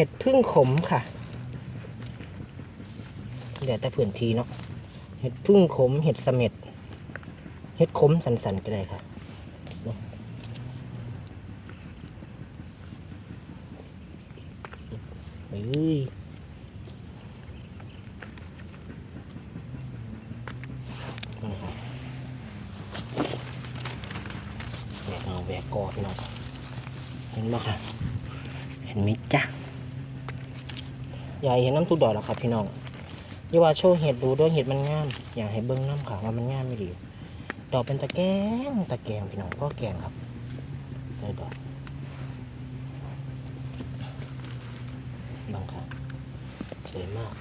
เห็ดพึ่งขมค่ะเดี๋ยวแต่พื้นทีเนาะเห็ดพึ่งขมเห็ดเสม็ดเห็ดขมสันๆก็ได้ค่ะเฮ้ยแหวกเอาแหวกกอดเนาะเห็นไหมค่ะ เห็นไหมจ๊ะ ยายเห็นน้ำทุกดอกแล้วครับพี่น้องอย่าว่าโชว์เห็ดดูด้วยเห็ดมันงามอยากให้เบิ้งน้ำค่ะว่ามันงามไม่ดีดอกเป็นตะแกงตะแกงพี่น้องพ่อแกงครับได้ดอกบางค่ะสวยมาก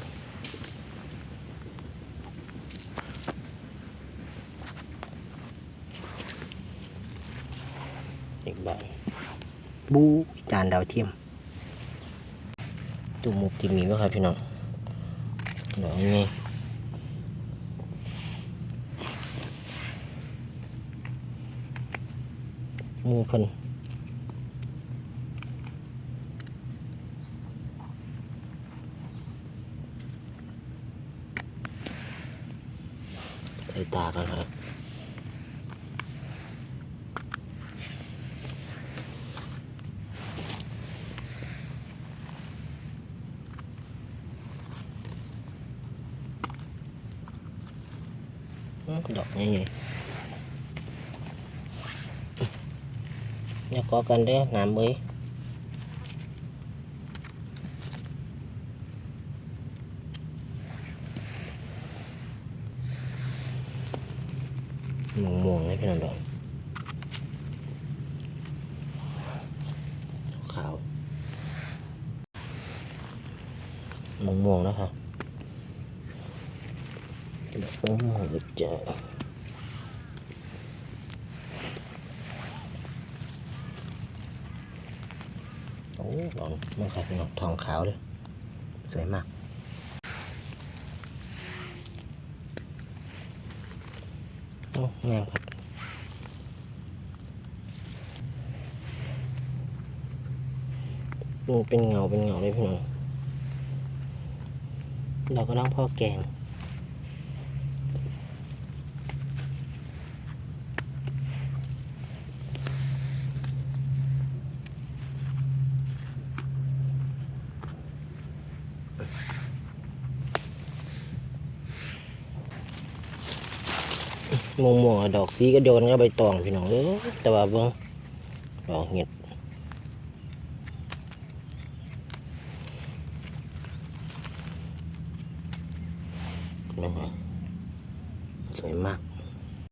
อีกใบบูจานดาวเทียม ตูมุกที่มีว่าครับพี่น้องเดอกนี้มูพิ่นใส่ตากันครับ อืมดอกนี่ไงเนี่ย có cần đấy làm mới muồng muồng đấy cái nào đó khảo muồng muồng đó hả Ồ, được trời. โอ้ลองมันค่ะเป็นทองขาวเลยสวยมากโอ้งามครับเป็นเงาเป็นเงาเลยพี่น้องเราก็ต้องพ่อแกง มองมองๆดอกสีก็โดนก็ใบตองพี่น้องเออแต่ว่าเบิ่งดอกเห็ดเห็นไหมสวยมาก